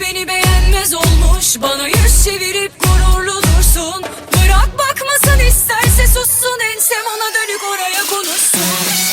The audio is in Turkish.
Beni beğenmez olmuş. Bana yüz çevirip gururlu dursun. Bırak bakmasın isterse sussun. Ensem ona dönük oraya konuşsun